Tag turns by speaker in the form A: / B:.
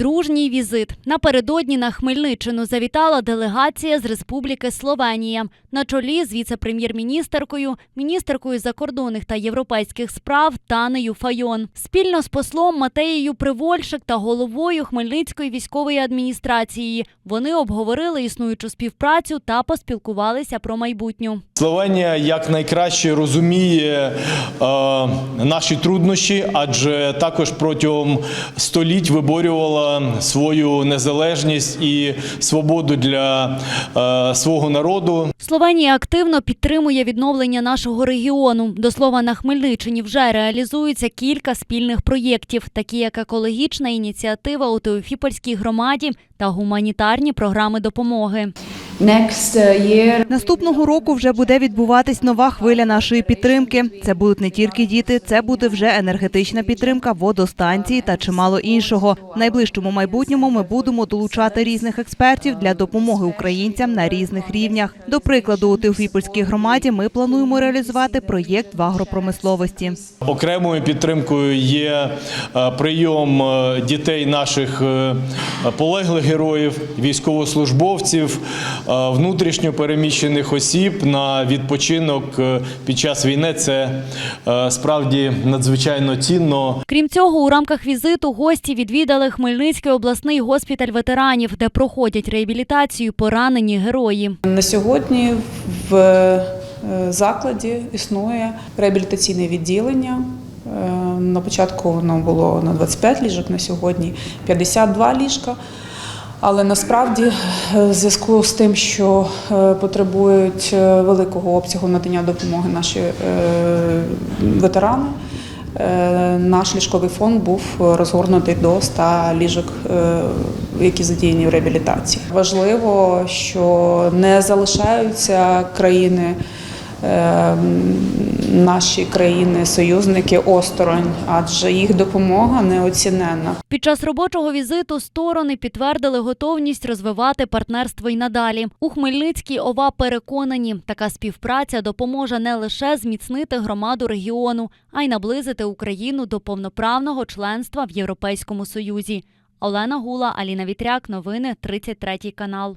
A: Дружній візит. Напередодні на Хмельниччину завітала делегація з Республіки Словенія на чолі з віце-прем'єр-міністеркою, міністеркою закордонних та європейських справ Танею Файон. Спільно з послом Матеєю Привольшик та головою Хмельницької військової адміністрації вони обговорили існуючу співпрацю та поспілкувалися про майбутню.
B: Словенія якнайкраще розуміє е, наші труднощі, адже також протягом століть виборювала свою незалежність і свободу для е, свого народу.
A: Словенія активно підтримує відновлення нашого регіону. До слова, на Хмельниччині вже реалізується кілька спільних проєктів, такі як екологічна ініціатива у Теофіпольській громаді та гуманітарні програми допомоги.
C: Next year
D: Наступного року вже буде відбуватись нова хвиля нашої підтримки. Це будуть не тільки діти, це буде вже енергетична підтримка, водостанції та чимало іншого. В найближчому майбутньому ми будемо долучати різних експертів для допомоги українцям на різних рівнях. До прикладу, у Теофіпольській громаді ми плануємо реалізувати проєкт в агропромисловості.
B: Окремою підтримкою є е, прийом е, дітей наших е, полеглих героїв, військовослужбовців, внутрішньо переміщених осіб на відпочинок під час війни. Це справді надзвичайно цінно.
A: Крім цього, у рамках візиту гості відвідали Хмельницький обласний госпіталь ветеранів, де проходять реабілітацію поранені герої.
E: На сьогодні в е, закладі існує реабілітаційне відділення. Е, На початку воно було на 25 ліжок, на сьогодні 52 ліжка. Але насправді, е, в зв'язку з тим, що потребують великого обсягу надання допомоги наші ветерани, наш ліжковий фонд був розгорнутий до 100 ліжок, е, які задіяні в реабілітації. Важливо, що не залишаються країни. Е, Наші країни-союзники осторонь, адже їх допомога неоціненна.
A: Під час робочого візиту сторони підтвердили готовність розвивати партнерство й надалі. У Хмельницькій ОВА переконані, така співпраця допоможе не лише зміцнити громаду регіону, а й наблизити Україну до повноправного членства в Європейському Союзі. Олена Гула, Аліна Вітряк, новини 33 канал.